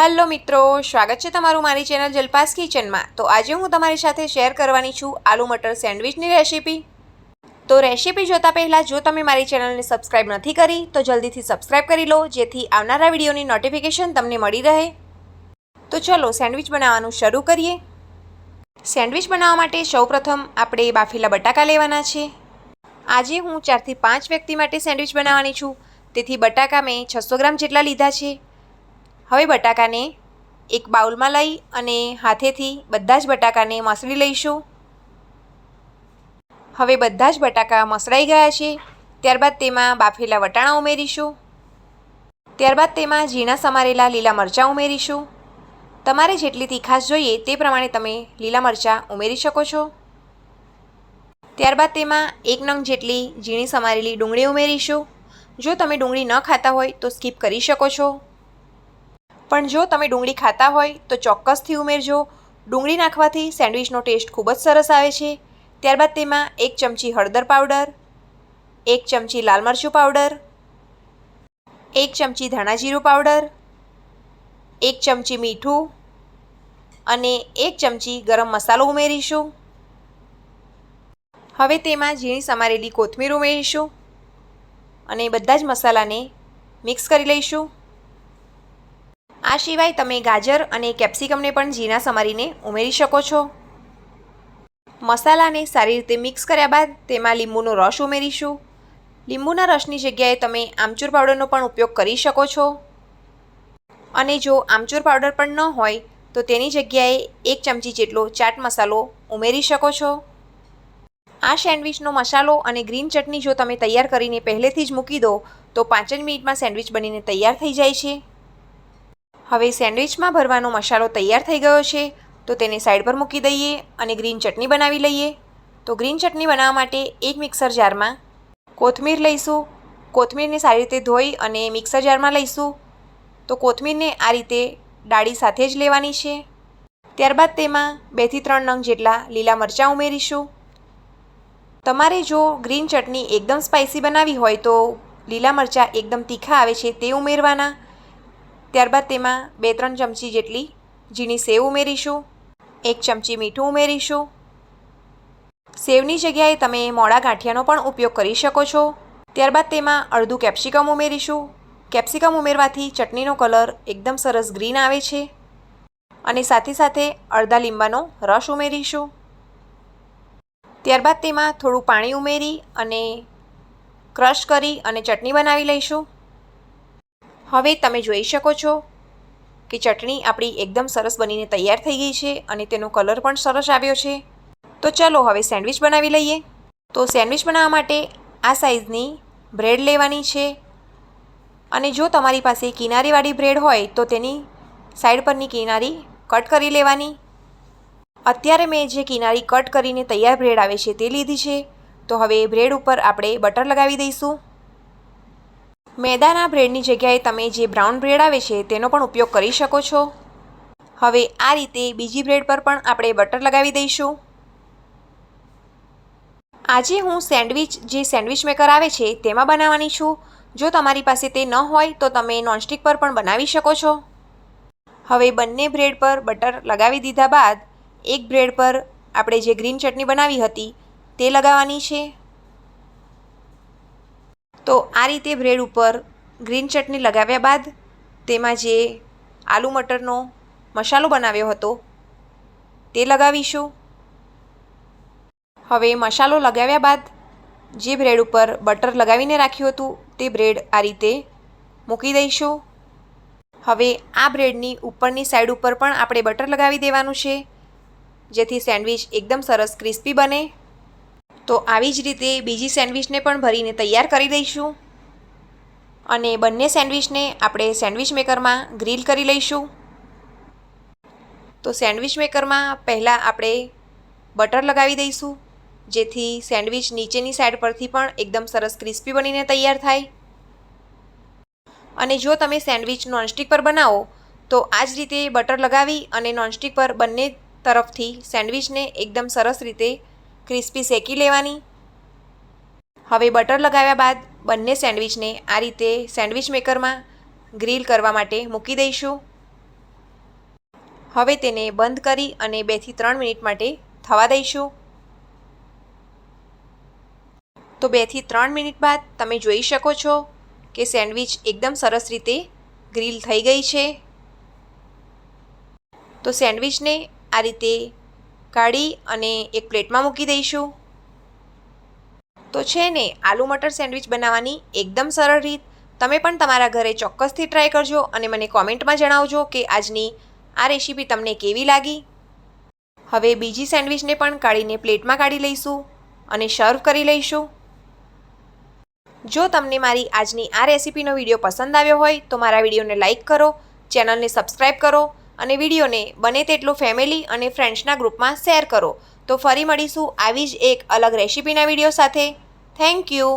Hello મિત્રો, સ્વાગત છે તમારું મારી ચેનલ જલપાસ કિચનમાં. તો આજે હું તમારી સાથે શેર કરવાની છું આલુ મટર સેન્ડવિચની રેસીપી. તો રેસીપી જોતા પહેલાં, જો તમે મારી ચેનલને સબસ્ક્રાઇબ નથી કરી, તો જલ્દીથી સબસ્ક્રાઇબ કરી લો, જેથી આવનારા વિડીયોની નોટિફિકેશન તમને મળી રહે. તો ચલો સેન્ડવિચ બનાવવાનું શરૂ કરીએ. સેન્ડવિચ બનાવવા માટે સૌપ્રથમ આપણે બાફેલા બટાકા લેવાના છે. આજે હું ચારથી પાંચ વ્યક્તિ માટે સેન્ડવિચ બનાવવાની છું. તેથી બટાકા મેં છસો ગ્રામ જેટલા લીધા છે. હવે બટાકાને એક બાઉલમાં લઈ અને હાથેથી બધા જ બટાકાને મસળી લઈશું. હવે બધા જ બટાકા મસળાઈ ગયા છે. ત્યારબાદ તેમાં બાફેલા વટાણા ઉમેરીશું. ત્યારબાદ તેમાં ઝીણા સમારેલા લીલા મરચાં ઉમેરીશું. તમારે જેટલી તીખાશ જોઈએ તે પ્રમાણે તમે લીલા મરચાં ઉમેરી શકો છો. ત્યારબાદ તેમાં એક નંગ જેટલી ઝીણી સમારેલી ડુંગળી ઉમેરીશું. જો તમે ડુંગળી ન ખાતા હોય તો સ્કીપ કરી શકો છો. પણ જો તમે ડુંગળી ખાતા હોય તો ચોક્કસથી ઉમેરજો. ડુંગળી નાખવાથી સેન્ડવિચનો ટેસ્ટ ખૂબ જ સરસ આવે છે. ત્યારબાદ તેમાં એક ચમચી હળદર પાવડર, એક ચમચી લાલ મરચું પાવડર, એક ચમચી ધાણા જીરું પાવડર, એક ચમચી મીઠું અને એક ચમચી ગરમ મસાલો ઉમેરીશું. હવે તેમાં ઝીણી સમારેલી કોથમીર ઉમેરીશું અને બધા જ મસાલાને મિક્સ કરી લઈશું. આ સિવાય તમે ગાજર અને કેપ્સિકમને પણ ઝીણા સમારીને ઉમેરી શકો છો. મસાલાને સારી રીતે મિક્સ કર્યા બાદ તેમાં લીંબુનો રસ ઉમેરીશું. લીંબુના રસની જગ્યાએ તમે આમચૂર પાવડરનો પણ ઉપયોગ કરી શકો છો. અને જો આમચૂર પાવડર પણ ન હોય, તો તેની જગ્યાએ એક ચમચી જેટલો ચાટ મસાલો ઉમેરી શકો છો. આ સેન્ડવિચનો મસાલો અને ગ્રીન ચટણી જો તમે તૈયાર કરીને પહેલેથી જ મૂકી દો, તો પાંચ જ મિનિટમાં સેન્ડવિચ બનીને તૈયાર થઈ જાય છે. હવે સેન્ડવિચમાં ભરવાનો મસાલો તૈયાર થઈ ગયો છે, તો તેને સાઈડ પર મૂકી દઈએ અને ગ્રીન ચટણી બનાવી લઈએ. તો ગ્રીન ચટણી બનાવવા માટે એક મિક્સર જારમાં કોથમીર લઈશું. કોથમીરને સારી રીતે ધોઈ અને મિક્સર જારમાં લઈશું. તો કોથમીરને આ રીતે ડાળી સાથે જ લેવાની છે. ત્યારબાદ તેમાં બેથી ત્રણ નંગ જેટલા લીલા મરચાં ઉમેરીશું. તમારે જો ગ્રીન ચટણી એકદમ સ્પાઇસી બનાવી હોય તો લીલા મરચાં એકદમ તીખા આવે છે તે ઉમેરવાના. ત્યારબાદ તેમાં બે ત્રણ ચમચી જેટલી ઝીણી સેવ ઉમેરીશું, એક ચમચી મીઠું ઉમેરીશું. સેવની જગ્યાએ તમે મોડા ગાંઠિયાનો પણ ઉપયોગ કરી શકો છો. ત્યારબાદ તેમાં અડધું કેપ્સિકમ ઉમેરીશું. કેપ્સિકમ ઉમેરવાથી ચટણીનો કલર એકદમ સરસ ગ્રીન આવે છે. અને સાથે સાથે અડધા લીંબાનો રસ ઉમેરીશું. ત્યારબાદ તેમાં થોડું પાણી ઉમેરી અને ક્રશ કરી અને ચટણી બનાવી લઈશું. હવે તમે જોઈ શકો છો કે ચટણી આપણી એકદમ સરસ બનીને તૈયાર થઈ ગઈ છે અને તેનો કલર પણ સરસ આવ્યો છે. તો ચાલો હવે સેન્ડવિચ બનાવી લઈએ. તો સેન્ડવિચ બનાવવા માટે આ સાઇઝની બ્રેડ લેવાની છે અને જો તમારી પાસે કિનારીવાળી બ્રેડ હોય તો તેની સાઈડ પરની કિનારી કટ કરી લેવાની. અત્યારે મેં જે કિનારી કટ કરીને તૈયાર બ્રેડ આવે છે તે લીધી છે. તો હવે બ્રેડ ઉપર આપણે બટર લગાવી દઈશું. મેદાના બ્રેડની જગ્યાએ તમે જે બ્રાઉન બ્રેડ આવે છે તેનો પણ ઉપયોગ કરી શકો છો. હવે આ રીતે બીજી બ્રેડ પર પણ આપણે બટર લગાવી દઈશું. આજે હું સેન્ડવિચ, જે સેન્ડવિચ મેકર આવે છે તેમાં બનાવવાની છું. જો તમારી પાસે તે ન હોય તો તમે નોનસ્ટિક પર પણ બનાવી શકો છો. હવે બંને બ્રેડ પર બટર લગાવી દીધા બાદ એક બ્રેડ પર આપણે જે ગ્રીન ચટણી બનાવી હતી તે લગાવવાની છે. તો આ રીતે બ્રેડ ઉપર ગ્રીન ચટણી લગાવ્યા બાદ તેમાં જે આલુ મટરનો મસાલો બનાવ્યો હતો, તે લગાવીશું. હવે મસાલો લગાવ્યા બાદ જે બ્રેડ ઉપર બટર લગાવીને રાખ્યું હતું, તે બ્રેડ આ રીતે મૂકી દઈશું. હવે આ બ્રેડની ઉપરની સાઈડ ઉપર પણ આપણે બટર લગાવી દેવાનું છે, જેથી સેન્ડવિચ એકદમ સરસ ક્રિસ્પી બને. તો આવી જ રીતે બીજી સેન્ડવિચને પણ ભરીને તૈયાર કરી દઈશું. અને બંને સેન્ડવિચને આપણે સેન્ડવિચ મેકરમાં ગ્રીલ કરી લઈશું. તો સેન્ડવિચ મેકરમાં પહેલાં આપણે બટર લગાવી દઈશું, જેથી સેન્ડવિચ નીચેની સાઈડ પરથી પણ એકદમ સરસ ક્રિસ્પી બનીને તૈયાર થાય. અને જો તમે સેન્ડવિચ નોનસ્ટિક પર બનાવો, તો આ જ રીતે બટર લગાવી અને નોનસ્ટિક પર બંને તરફથી સેન્ડવિચને એકદમ સરસ રીતે ક્રિસ્પી શેકી લેવાની? હવે બટર લગાવ્યા બાદ બંને સેન્ડવિચને આ રીતે સેન્ડવિચ મેકરમાં ગ્રીલ કરવા માટે મૂકી દઈશું. હવે તેને બંધ કરી અને બેથી ત્રણ મિનિટ માટે થવા દઈશું. તો બેથી ત્રણ મિનિટ બાદ તમે જોઈ શકો છો કે સેન્ડવિચ એકદમ સરસ રીતે ગ્રીલ થઈ ગઈ છે. તો સેન્ડવિચને આ રીતે કાઢી અને એક પ્લેટમાં મૂકી દઈશું. તો છે ને, આલુ મટર સેન્ડવિચ બનાવવાની એકદમ સરળ રીત. તમે પણ તમારા ઘરે ચોક્કસથી ટ્રાય કરજો અને મને કોમેન્ટમાં જણાવજો કે આજની આ રેસીપી તમને કેવી લાગી. હવે બીજી સેન્ડવિચને પણ કાઢીને પ્લેટમાં કાઢી લઈશું અને સર્વ કરી લઈશું. જો તમને મારી આજની આ રેસીપીનો વીડિયો પસંદ આવ્યો હોય તો મારા વિડીયોને લાઇક કરો, ચેનલને સબસ્ક્રાઈબ કરો અને વિડીયોને બને તેટલું ફેમિલી અને ફ્રેન્ડ્સના ગ્રુપમાં શેર કરો. તો ફરી મળીશું આવી જ એક અલગ રેસીપીના વીડિયો સાથે. Thank you